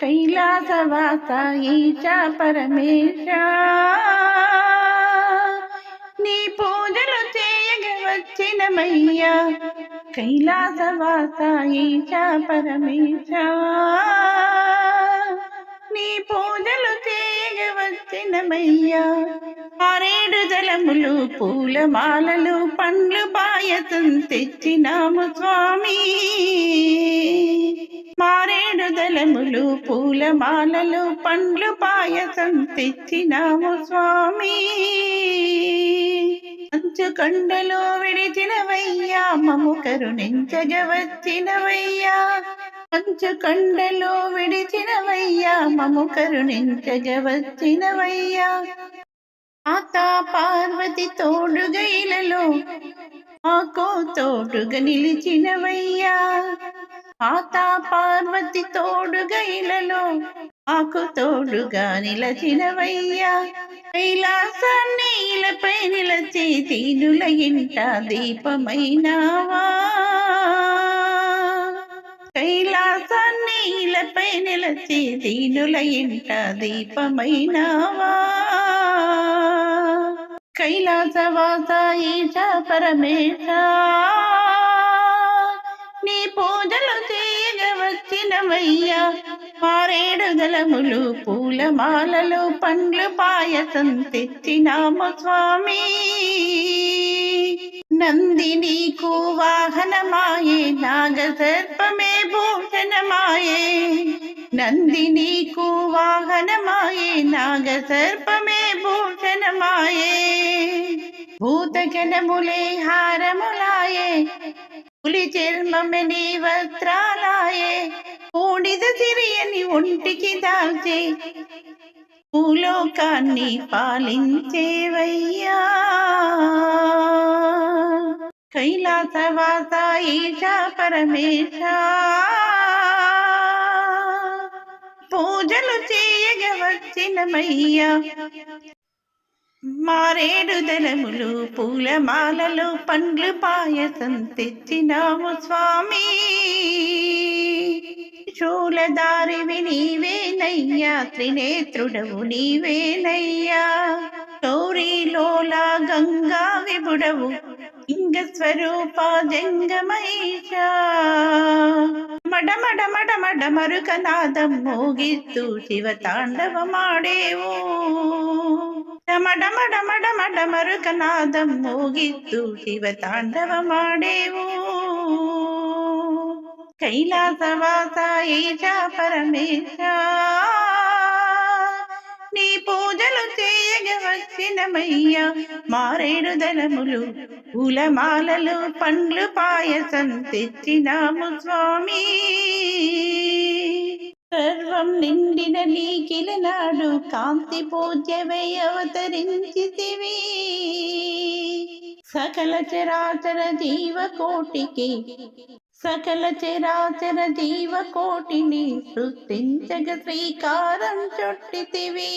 కైలాసవాస ఈశ పరమేశ. నీ పూజలు చేయగ వచ్చినమయ్యా కైలాసవాస ఈశ పరమేశ. నీ పూజలు చేయగ వచ్చినమయ్యా ఆరేడు జలములు పూలమాలలు పండ్లు పాయసం తెచ్చినాము స్వామి. దళములు పూలమాలలు పండ్లు పాయసం తెచ్చినాము స్వామి. మంచు కండలో విడిచినవయ్యా మము కరుణించగవచ్చినవయ్యా మంచు కండలో విడిచినవయ్యా మము కరుణించగవచ్చినవయ్యా మాతా పార్వతి తోడుగైలలో మాకో తోడుగ నిలిచినవయ్యా. మాతా పార్వతి తోడుగైలలో ఆకు తోడుగా నిలచినవయ్యా. కైలాసాన్ని ఇలపై నిలచి తీనుల ఇంట దీపమైనావా. కైలాసాన్ని ఇలపై నిలచి దీనుల ఇంట దీపమైనావా. కైలాసవాస ఈశ పరమేశ. పూజలు చేయగ వచ్చినవయ్యా మారేడు దళములు పూలమాలలు పండ్లు పాయసం తెచ్చినాము స్వామి. నందిని నీకు వాహనమాయే నాగ సర్పమే భూషణమాయే నందిని నీకు వాహనమాయే నాగ భూషణమాయే భూతగణములే హారములాయే పులి చర్మమే నీ వస్త్రాలాయే. బూడిద సిరియని ఒంటికి దాల్చే. భూలోకాన్ని పాలించేవయ్యా. కైలాసవాస ఈశా పరమేశ. పూజలు చేయగ వచ్చినమయ్యా మారేడు దళములు పూలమాలలు పండ్లు పాయసం తెచ్చినాము స్వామి. శూలదారివి నీవేనయ్యా త్రినేత్రుడవు నీవేనయ్యా గౌరీలోలా గంగా విబుడవు ఇంగ స్వరూప జంగమైష మడమడ మడమడ మరుకనాదం మోగిస్తూ శివ తాండవమాడేవు. మడమడమడమడ మరుకనాదం మోగిస్తూ శివ తాండవమాడేవు కైలాసవాస ఈశ పరమేశ నీ పూజలు చేయగ వచ్చినమయ్యా మారేడు దళములు పూలమాలలు పండ్లు పాయసం తెచ్చినాము స్వామి సర్వం నిన్న నీకిల నాడు కాంతి పూజ్యమై అవతరించితివి. సకల చరాచర జీవకోటికి సకల చరాచర జీవకోటిని సృష్టించగ శ్రీకారం చుట్టితివి.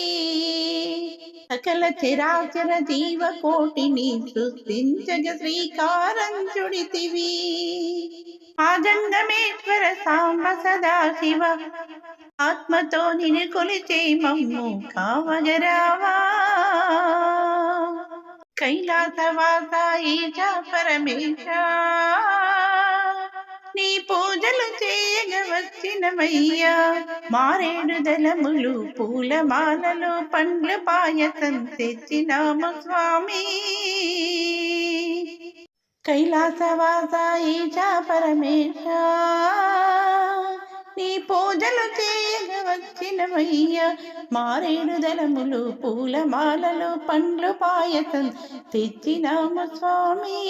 సకల చరాచర జీవకోటిని సృష్టించగ శ్రీకారం చుడితివి ఆజంగమేశ్వర సాంబ సదాశివ ఆత్మతో నిను కొలిచే మమ్ము కావగరావా. కైలాసవాస ఈశా పరమేశా. నీ పూజలు చేయగ వచ్చినవయ్యా మారేడు దళములు పూలమాలలు పండ్లు పాయసం తెచ్చినాము స్వామి. కైలాసవాస ఈశా పరమేశ. నీ పూజలు చేయగ వచ్చినవయ్యా మారేడు దళములు పూలమాలలు పండ్లు పాయసం తెచ్చినాము స్వామి.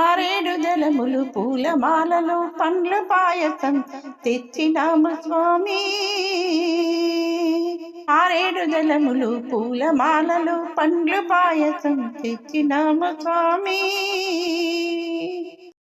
మారేడు దళములు పూలమాలలు పండ్లు పాయసం తెచ్చినాము స్వామి. ఆరేడు దళములు పూలమాలలు పండ్లు పాయసం తెచ్చినాము స్వామి.